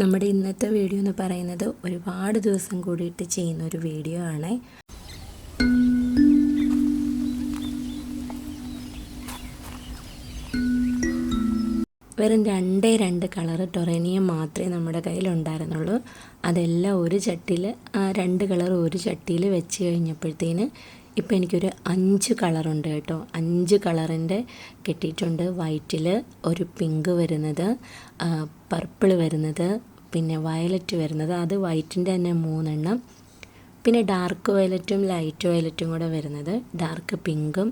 നമ്മുടെ ഇന്നത്തെ വീഡിയോ എന്ന് പറയുന്നത് ഒരുപാട് ദിവസം കൂടിയിട്ട് ചെയ്യുന്ന ഒരു വീഡിയോ ആണ്. വെറും രണ്ടേ രണ്ട് കളറ് ടൊറേനിയം മാത്രമേ നമ്മുടെ കയ്യിൽ ഉണ്ടായിരുന്നുള്ളൂ. അതെല്ലാം ഒരു ചട്ടിയിൽ രണ്ട് കളർ ഒരു ചട്ടിയിൽ വെച്ച് കഴിഞ്ഞപ്പോഴത്തേന് ഇപ്പം എനിക്കൊരു അഞ്ച് കളറുണ്ട് കേട്ടോ. അഞ്ച് കളറിന്റെ കിട്ടിയിട്ടുണ്ട്. വൈറ്റിൽ ഒരു പിങ്ക് വരുന്നത് പർപ്പിൾ വരുന്നത് പിന്നെ വയലറ്റ് വരുന്നത്. അത് വൈറ്റിന്റെ തന്നെ മൂന്നെണ്ണം. പിന്നെ ഡാർക്ക് വയലറ്റും ലൈറ്റ് വയലറ്റും കൂടെ വരുന്നത്. ഡാർക്ക് പിങ്കും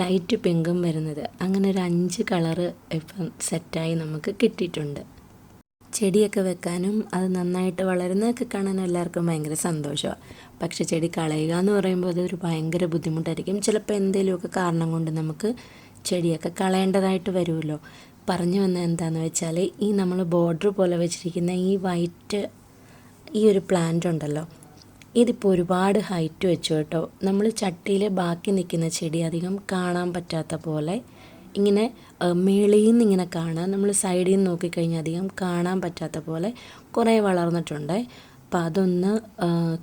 ലൈറ്റ് പിങ്കും വരുന്നത്. അങ്ങനെ ഒരു അഞ്ച് കളറ് ഇപ്പം സെറ്റായി നമുക്ക് കിട്ടിയിട്ടുണ്ട്. ചെടിയൊക്കെ വെക്കാനും അത് നന്നായിട്ട് വളരുന്നതൊക്കെ കാണാൻ എല്ലാവർക്കും ഭയങ്കര സന്തോഷമാണ്. പക്ഷെ ചെടി കളയുക എന്ന് പറയുമ്പോൾ അതൊരു ഭയങ്കര ബുദ്ധിമുട്ടായിരിക്കും. ചിലപ്പോൾ എന്തെങ്കിലുമൊക്കെ കാരണം കൊണ്ട് നമുക്ക് ചെടിയൊക്കെ കളയേണ്ടതായിട്ട് വരുമല്ലോ. പറഞ്ഞു വന്നത് എന്താണെന്ന് വെച്ചാൽ ഈ നമ്മൾ ബോർഡർ പോലെ വെച്ചിരിക്കുന്ന ഈ വൈറ്റ് ഈ ഒരു പ്ലാന്റ് ഉണ്ടല്ലോ. ഇതിപ്പോൾ ഒരുപാട് ഹൈറ്റ് വെച്ചു കേട്ടോ. നമ്മൾ ചട്ടിയിൽ ബാക്കി നിൽക്കുന്ന ചെടി അധികം കാണാൻ പറ്റാത്ത പോലെ ഇങ്ങനെ മേളിയിൽ നിന്ന് ഇങ്ങനെ കാണാൻ നമ്മൾ സൈഡിൽ നിന്ന് നോക്കിക്കഴിഞ്ഞാൽ അധികം കാണാൻ പറ്റാത്ത പോലെ കുറേ വളർന്നിട്ടുണ്ട്. അപ്പം അതൊന്ന്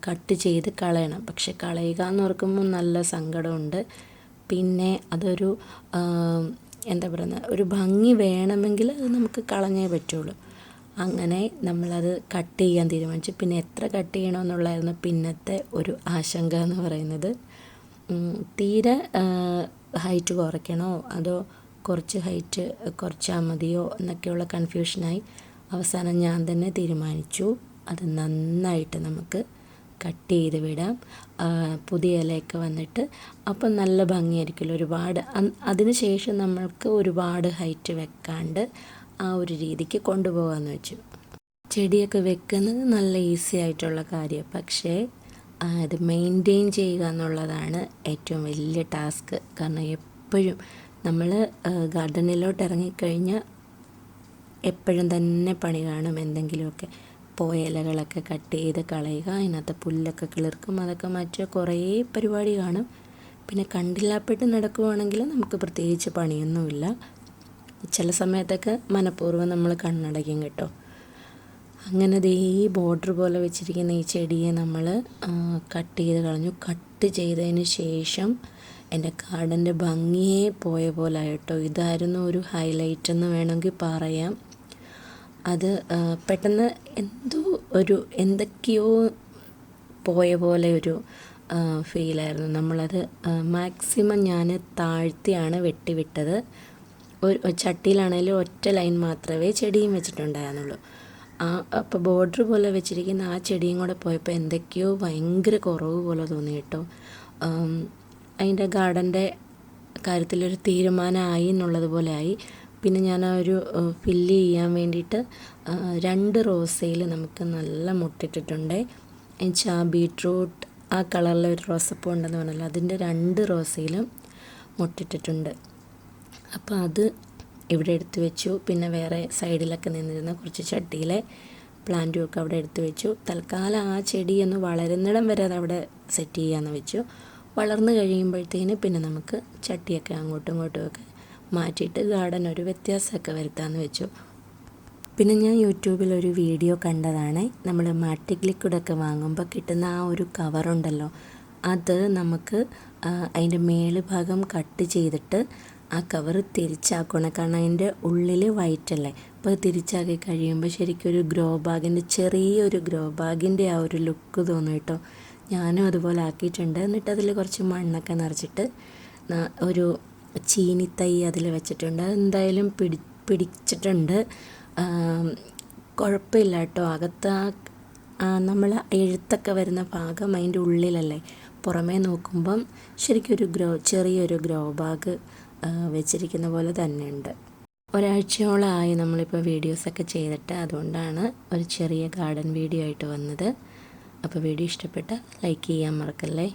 കട്ട് ചെയ്ത് കളയണം. പക്ഷെ കളയുക എന്ന് ഓർക്കുമ്പോൾ നല്ല സങ്കടമുണ്ട്. പിന്നെ അതൊരു എന്താ പറയുന്നത് ഒരു ഭംഗി വേണമെങ്കിൽ അത് നമുക്ക് കളഞ്ഞേ പറ്റുള്ളൂ. അങ്ങനെ നമ്മളത് കട്ട് ചെയ്യാൻ തീരുമാനിച്ചു. പിന്നെ എത്ര കട്ട് ചെയ്യണമെന്നുള്ളായിരുന്നു പിന്നത്തെ ഒരു ആശങ്ക എന്ന് പറയുന്നത്. തീരെ ഹൈറ്റ് കുറയ്ക്കണോ? അതോ കുറച്ച് ഹൈറ്റ് കുറച്ചാൽ മതിയോ എന്നൊക്കെയുള്ള കൺഫ്യൂഷനായി അവസാനം ഞാൻ തന്നെ തീരുമാനിച്ചു. അത് നന്നായിട്ട് നമുക്ക് കട്ട് ചെയ്ത് വിടാം. പുതിയ ഇലയൊക്കെ വന്നിട്ട്. അപ്പം നല്ല ഭംഗിയായിരിക്കുമല്ലോ ഒരുപാട്. അതിന് ശേഷം നമ്മൾക്ക് ഒരുപാട് ഹൈറ്റ് വെക്കാണ്ട് ആ ഒരു രീതിക്ക് കൊണ്ടുപോകാമെന്ന് വെച്ചു. ചെടിയൊക്കെ വെക്കുന്നത് നല്ല ഈസി ആയിട്ടുള്ള കാര്യം. പക്ഷേ അത് മെയിന്റെയിൻ ചെയ്യുക എന്നുള്ളതാണ് ഏറ്റവും വലിയ ടാസ്ക്. കാരണം എപ്പോഴും നമ്മൾ ഗാർഡനിലോട്ട് ഇറങ്ങിക്കഴിഞ്ഞാൽ എപ്പോഴും തന്നെ പണി കാണും. എന്തെങ്കിലുമൊക്കെ പോയ ഇലകളൊക്കെ കട്ട് ചെയ്ത് കളയുക അതിനകത്ത് പുല്ലൊക്കെ കിളിർക്കും അതൊക്കെ മാറ്റുക കുറേ പരിപാടി കാണും. പിന്നെ കണ്ടില്ലാപ്പെട്ട് നടക്കുവാണെങ്കിൽ നമുക്ക് പ്രത്യേകിച്ച് പണിയൊന്നുമില്ല. ചില സമയത്തൊക്കെ മനഃപൂർവം നമ്മൾ കണ്ണടയ്ക്കും കേട്ടോ. അങ്ങനെ ദേ ഈ ബോർഡർ പോലെ വെച്ചിരിക്കുന്ന ഈ ചെടിയെ നമ്മൾ കട്ട് ചെയ്ത് കളഞ്ഞു. കട്ട് ചെയ്തതിന് ശേഷം എന്റെ ഗാർഡന്റെ ഭംഗിയെ പോയ പോലെ കേട്ടോ ഇതായിരുന്നു ഒരു ഹൈലൈറ്റ് എന്ന് വേണമെങ്കിൽ പറയാം. അത് പെട്ടെന്ന് എന്തോ ഒരു എന്തൊക്കെയോ പോയ പോലെ ഒരു ഫീലായിരുന്നു നമ്മളത് മാക്സിമം ഞാൻ താഴ്ത്തിയാണ് വെട്ടിവിട്ടത്. ഒരു ചട്ടിയിലാണെങ്കിലും ഒറ്റ ലൈൻ മാത്രമേ ചെടിയും വെച്ചിട്ടുണ്ടായിരുന്നുള്ളൂ. ആ അപ്പോൾ ബോർഡർ പോലെ വെച്ചിരിക്കുന്ന ആ ചെടിയും കൂടെ പോയപ്പോൾ എന്തൊക്കെയോ ഭയങ്കര കുറവ് പോലെ തോന്നി കേട്ടോ. അതിന്റെ ഗാർഡന്റെ കാര്യത്തിലൊരു തീരുമാനമായി എന്നുള്ളത് പോലെ ആയി. പിന്നെ ഞാൻ ആ ഒരു ഫില്ല് ചെയ്യാൻ വേണ്ടിയിട്ട് രണ്ട് റോസയിൽ നമുക്ക് നല്ല മുട്ടിട്ടിട്ടുണ്ട്. എന്നുവെച്ചാൽ ബീട്രൂട്ട് ആ കളറിലെ ഒരു റോസപ്പൂ ഉണ്ടെന്ന് പറഞ്ഞല്ലോ അതിന്റെ രണ്ട് റോസയിലും മുട്ടിട്ടിട്ടുണ്ട്. അപ്പോൾ അത് ഇവിടെ എടുത്തു വെച്ചു. പിന്നെ വേറെ സൈഡിലൊക്കെ നിന്നിരുന്ന കുറച്ച് ചട്ടിയിലെ പ്ലാന്റും ഒക്കെ അവിടെ എടുത്തു വെച്ചു. തൽക്കാലം ആ ചെടി വളരുന്നിടം വരെ അത് അവിടെ സെറ്റ് ചെയ്യാമെന്ന് വെച്ചു. വളർന്നു കഴിയുമ്പോഴത്തേന് പിന്നെ നമുക്ക് ചട്ടിയൊക്കെ അങ്ങോട്ടും ഇങ്ങോട്ടും ഒക്കെ മാറ്റിയിട്ട് ഗാർഡൻ ഒരു വ്യത്യാസമൊക്കെ വരുത്താമെന്ന് വെച്ചു. പിന്നെ ഞാൻ യൂട്യൂബിൽ ഒരു വീഡിയോ കണ്ടതാണ്. നമ്മൾ മാട്ടിക് ലിക്വിഡൊക്കെ വാങ്ങുമ്പോൾ കിട്ടുന്ന ആ ഒരു കവറുണ്ടല്ലോ അത് നമുക്ക് അതിന്റെ മേളുഭാഗം കട്ട് ചെയ്തിട്ട് ആ കവർ തിരിച്ചാക്കണം. കാരണം അതിന്റെ ഉള്ളിൽ വൈറ്റ് അല്ലേ? അപ്പോൾ തിരിച്ചാക്കി കഴിയുമ്പോൾ ശരിക്കും ഒരു ഗ്രോ ബാഗിന്റെ ചെറിയൊരു ഗ്രോ ബാഗിന്റെ ആ ഒരു ലുക്ക് തോന്നും കേട്ടോ. ഞാനും അതുപോലെ ആക്കിയിട്ടുണ്ട്. എന്നിട്ട് അതിൽ കുറച്ച് മണ്ണൊക്കെ നിറച്ചിട്ട് ഒരു ചീനിത്തൈ അതിൽ വെച്ചിട്ടുണ്ട്. എന്തായാലും പിടി പിടിച്ചിട്ടുണ്ട്. കുഴപ്പമില്ല കേട്ടോ. അകത്ത് ആ നമ്മൾ എഴുത്തൊക്കെ വരുന്ന ഭാഗം അതിന്റെ ഉള്ളിലല്ലേ. പുറമേ നോക്കുമ്പം ശരിക്കും ഒരു ഗ്രോ ചെറിയൊരു ഗ്രോ ബാഗ് വെച്ചിരിക്കുന്ന പോലെ തന്നെയുണ്ട്. ഒരാഴ്ചയോളമായി നമ്മളിപ്പോൾ വീഡിയോസൊക്കെ ചെയ്തിട്ട് അതുകൊണ്ടാണ് ഒരു ചെറിയ ഗാർഡൻ വീഡിയോ ആയിട്ട് വന്നത്. അപ്പോൾ വീഡിയോ ഇഷ്ടപ്പെട്ട ലൈക്ക് ചെയ്യാൻ മറക്കല്ലേ